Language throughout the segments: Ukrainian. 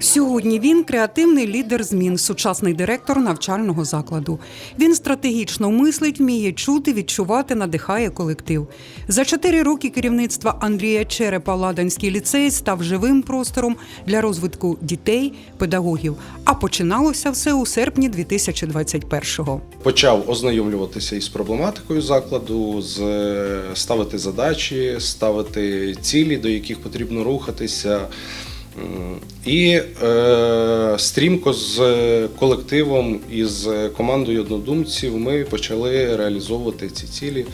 Сьогодні він креативний лідер змін, сучасний директор навчального закладу. Він стратегічно мислить, вміє чути, відчувати, надихає колектив. За чотири роки керівництва Андрія Черепа Ладанський ліцей став живим простором для розвитку дітей, педагогів. А починалося все у серпні 2021-го. Почав ознайомлюватися із проблематикою закладу, з ставити задачі, ставити цілі, до яких потрібно рухатися. І е, стрімко з колективом і з командою однодумців ми почали реалізовувати ці цілі,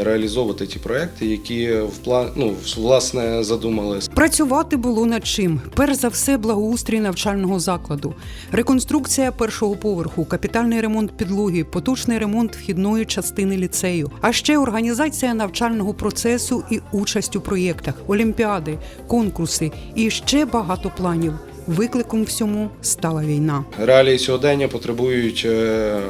реалізовувати ті проекти, які в план, ну, власне задумали Працювати було над чим. Перш за все, благоустрій навчального закладу, реконструкція першого поверху, капітальний ремонт підлоги, поточний ремонт вхідної частини ліцею, а ще організація навчального процесу і участь у проєктах, олімпіади, конкурси і ще багато планів. Викликом всьому стала війна. Реалії сьогодення потребують е,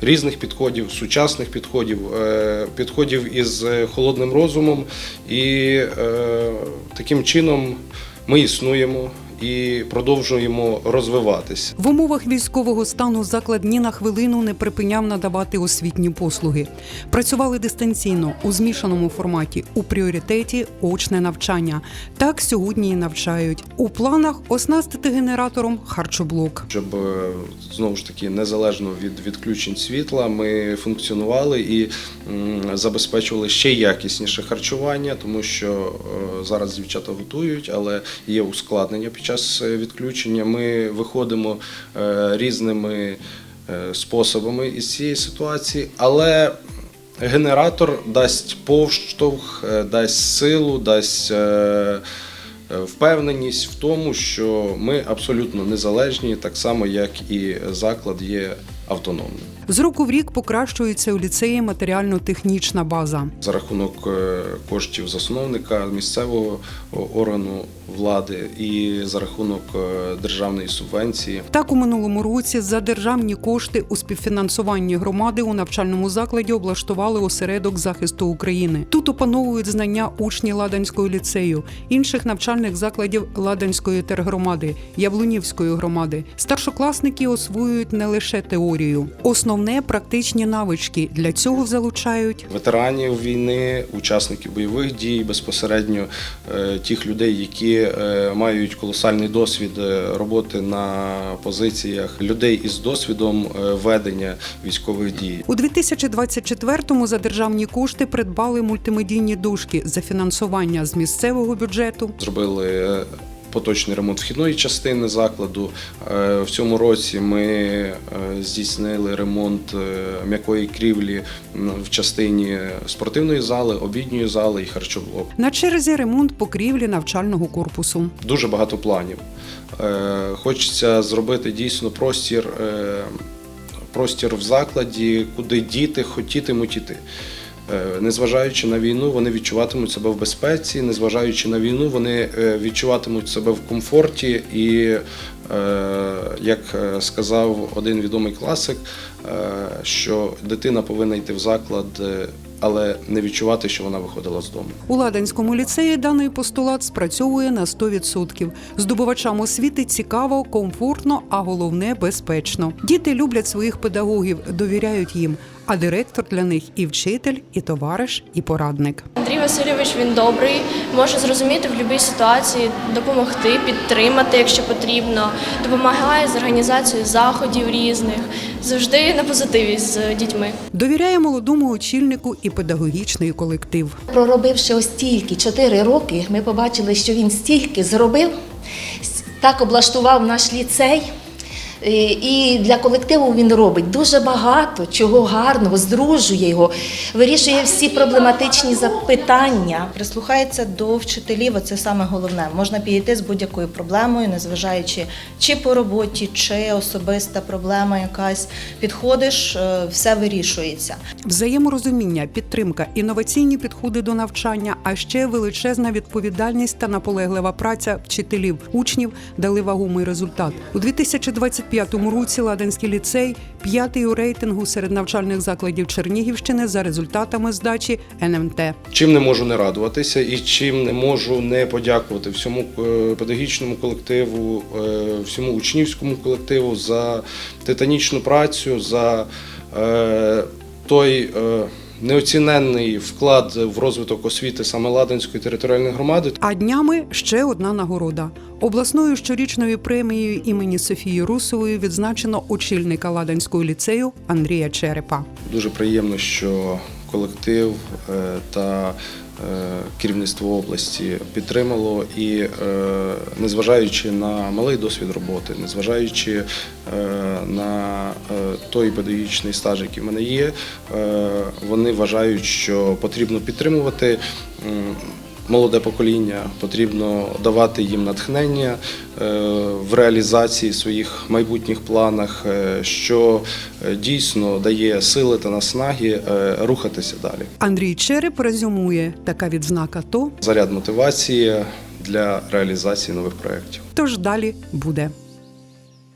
різних підходів, сучасних підходів, е, підходів із е, холодним розумом, і е, таким чином ми існуємо і продовжуємо розвиватися. В умовах військового стану заклад ні на хвилину не припиняв надавати освітні послуги. Працювали дистанційно у змішаному форматі у пріоритеті очне навчання. Так сьогодні і навчають. У планах оснастити генератором харчоблок. Щоб е, знову ж таки незалежно від відключень світла, ми функціонували і забезпечували ще якісніше харчування, тому що е, зараз дівчата готують, але є ускладнення під час е, відключення. Ми виходимо е, різними е, способами із цієї ситуації, але генератор дасть повштовх, дасть силу, дасть. Впевненість в тому, що ми абсолютно незалежні, так само як і заклад є автономним. З року в рік покращується у ліцеї матеріально-технічна база. За рахунок коштів засновника місцевого органу влади і за рахунок е, державної субвенції. Так у минулому році за державні кошти у співфінансуванні громади у навчальному закладі облаштували осередок захисту України. Тут опановують знання учні Ладанського ліцею, інших навчальних закладів Ладанської тергромади, Яблунівської громади. Старшокласники освоюють не лише теорію, основне практичні навички. Для цього залучають Ветеранів війни, учасників бойових дій, безпосередньо е, тих людей, які е, мають колосальний досвід е, роботи на позиціях, людей із досвідом е, ведення військових дій. У 2024-му за державні кошти придбали мультимедійні дошки за фінансування з місцевого бюджету. Зробили поточний ремонт вхідної частини закладу. Е, В цьому році ми е, здійснили ремонт е, м'якої крівлі в частині спортивної зали, обідньої зали і харчоблоку. На черзі ремонт покрівлі навчального корпусу. Дуже багато планів. Хочеться зробити дійсно простір, простір в закладі, куди діти хотітимуть іти. Е, Незважаючи на війну, вони відчуватимуть себе в безпеці, незважаючи на війну, вони е, відчуватимуть себе в комфорті. І, е, як сказав один відомий класик, що дитина повинна йти в заклад, але не відчувати, що вона виходила з дому. У Ладанському ліцеї даний постулат спрацьовує на 100%. Здобувачам освіти цікаво, комфортно, а головне безпечно. Діти люблять своїх педагогів, довіряють їм. А директор для них і вчитель, і товариш, і порадник. Андрій Васильович він добрий, може зрозуміти в будь-якій ситуації, допомогти, підтримати, якщо потрібно, допомагає з організацією заходів різних, завжди на позитиві з дітьми. Довіряє молодому очільнику і педагогічний колектив. Проробивши ось тільки 4 роки, ми побачили, що він стільки зробив, так облаштував наш ліцей. І- І для колективу він робить дуже багато чого гарного, здружує його, вирішує всі проблематичні запитання. прислухається до вчителів, це саме головне. Можна підійти з будь-якою проблемою, незважаючи чи по роботі, чи особиста проблема якась. Підходиш, е, все вирішується. Взаєморозуміння, підтримка, інноваційні підходи до навчання, а ще величезна відповідальність та наполеглива праця вчителів, учнів дали вагомий результат. У 2023 25-му році Ладанський ліцей п'ятий у рейтингу серед навчальних закладів Чернігівщини за результатами здачі НМТ. Чим не можу не радуватися і чим не можу не подякувати всьому е, педагогічному колективу, е, всьому учнівському колективу за титанічну працю, за е, той неоціненний вклад в розвиток освіти саме Ладанської територіальної громади. А днями ще одна нагорода. Обласною щорічною премією імені Софії Русової відзначено очільника Ладанського ліцею Андрія Черепа. Дуже приємно, що колектив е, та керівництво області підтримало і, е, незважаючи на малий досвід роботи, незважаючи е, на е, той педагогічний стаж, який в мене є, е, вони вважають, що потрібно підтримувати. Молоде покоління потрібно давати їм натхнення е, в реалізації своїх майбутніх планах, е, що е, дійсно дає сили та наснаги рухатися далі. Андрій Череп резюмує така відзнака то, Заряд мотивації для реалізації нових проєктів. тож далі буде.